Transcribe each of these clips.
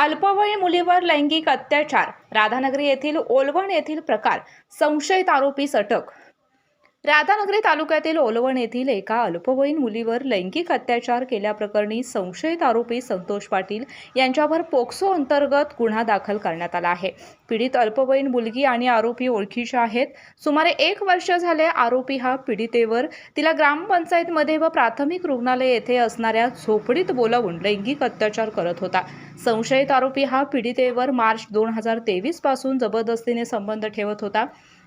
अल्पवयीन मुलीवर लैंगिक अत्याचार. राधानगरी येथील ओलवण येथील प्रकार. संशयित आरोपीस अटक राधानगरी तालुक्यातील ओलवण येथील एका अल्पवयीन मुलीवर लैंगिक अत्याचार केल्याप्रकरणी संशयित आरोपी संतोष पाटील यांच्यावर पोक्सो अंतर्गत गुन्हा दाखल करण्यात आला आहे. पीडित अल्पवयीन मुलगी आणि आरोपी ओळखीचे आहेत. सुमारे एक वर्ष झाले आरोपी हा पीडितेवर. तिला ग्रामपंचायतमध्ये व प्राथमिक रुग्णालय येथे असणाऱ्या झोपडीत बोलावून लैंगिक अत्याचार करत होता. संशयित आरोपी हा पीडितेवर मार्च दोन हजार तेवीसपासून जबरदस्तीने संबंध ठेवत होता.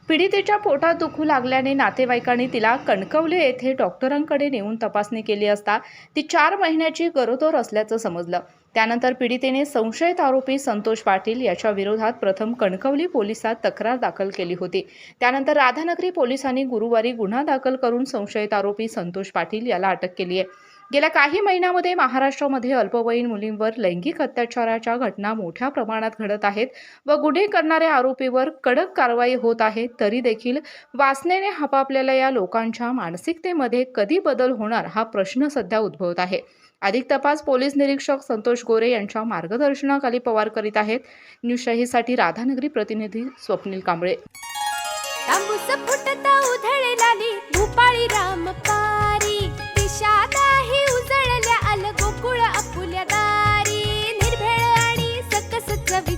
पीडितेच्या पोटात दुखू लागल्याने नातेवाईकांनी तिला कणकवली येथे डॉक्टरांकडे नेऊन तपासणी केली असता ती चार महिन्याची गरोदर असल्याचं समजलं. त्यानंतर पीडितेने संशयित आरोपी संतोष पाटील याच्या विरोधात प्रथम कणकवली पोलिसात तक्रार दाखल केली होती. त्यानंतर राधानगरी पोलिसांनी गुरुवारी गुन्हा दाखल करून संशयित आरोपी संतोष पाटील याला अटक केली आहे. गेल्या काही महिन्यामध्ये महाराष्ट्रामध्ये अल्पवयीन मुलींवर लैंगिक अत्याचाराच्या घटना मोठ्या प्रमाणात घडत आहेत व गुन्हे करणाऱ्या आरोपीवर कडक कारवाई होत आहे तरी देखील वासनेने हपापलेल्या या लोकांच्या मानसिकतेमध्ये कधी बदल होणार हा प्रश्न सध्या उद्भवत आहे. अधिक तपास पोलीस निरीक्षक संतोष गोरे यांच्या मार्गदर्शनाखाली पवार करीत आहेत. न्यूजशाहीसाठी राधानगरी प्रतिनिधी स्वप्नील कांबळे.